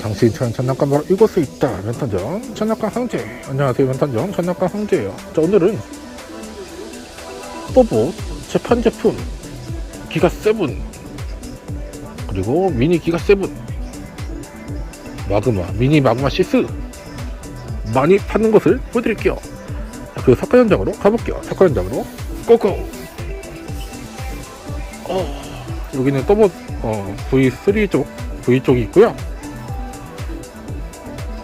당신 천 천낙관 바로 이곳에 있다. 멘탄정 천낙관 황제. 안녕하세요 멘탄정 천낙관 황제예요. 자 오늘은 또보 재판 제품 기가 세븐 그리고 미니 기가 세븐 마그마 미니 마그마 시스 많이 파는 것을 보여드릴게요. 자, 그 사건 현장으로 가볼게요. 사건 현장으로 고고! 어, 여기는 또보 어, V3 쪽 V 쪽이 있고요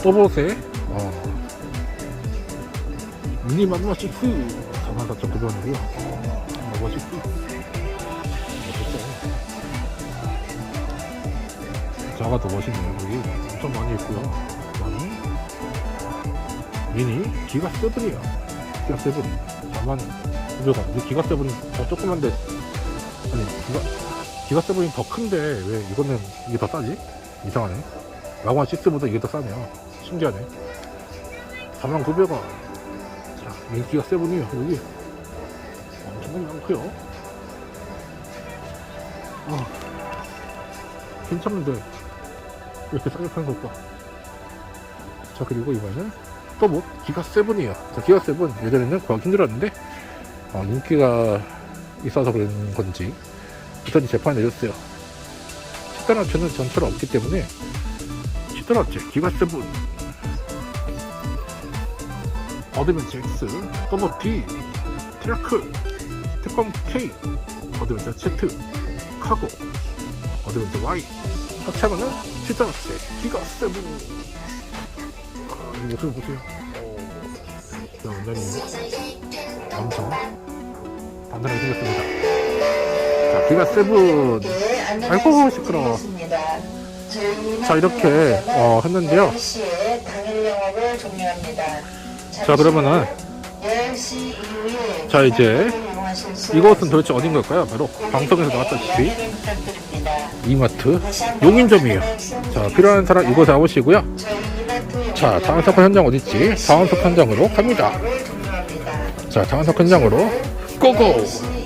또봇의 어, 미니 마그마 시스 44,900원이고요. 마그마 시스 자가 더 멋있네요 여기. 엄청 많이 있고요. 많이. 미니 기가 세븐이야 기가 세븐. 4만 900원 이 기가 세븐이 더 조그만데 아니 기가 기가 세븐이 더 큰데 왜 이거는 이게 더 싸지? 이상하네. 마그마 6보다 이게 더 싸네요 신기하네. 4만 900원 자 미니 기가 세븐이요 여기. 엄청나게 많고요. 아 괜찮은데. 이렇게 싸게 파는 걸까? 자 그리고 이번에는 또 뭐 기가 세븐이에요. 자 기가 세븐. 예전에는 구하기 힘들었는데 어, 인기가 있어서 그런 건지 부탄이 재판에 내렸어요. 10단합체는 전처럼 없기 때문에 10단합체 기가 세븐 어드벤처 X 더머 D 트라크 태권 K 어드벤처 Z 카고 어드벤처 Y 합체하면은 10단합체 기가 세븐 아, 이 모습을 보세요. 자, 원장님 엄청 단단하게 생겼습니다. 자, 기가 세븐. 네, 아이고, 시끄러워. 자, 이렇게, 어, 했는데요. 10시에 당일 영업을 종료합니다. 자, 그러면은 10시 이후에 자, 이제 이곳은 도대체 어딘 걸까요? 바로 방송에서 나왔다시피. 이마트 용인점이에요. 자, 필요한 사람 이곳에 와보시고요. 자, 다음 사건 현장 어딨지? 다음 사건 현장으로 갑니다. 자, 다음 사건 현장으로 고고! 10시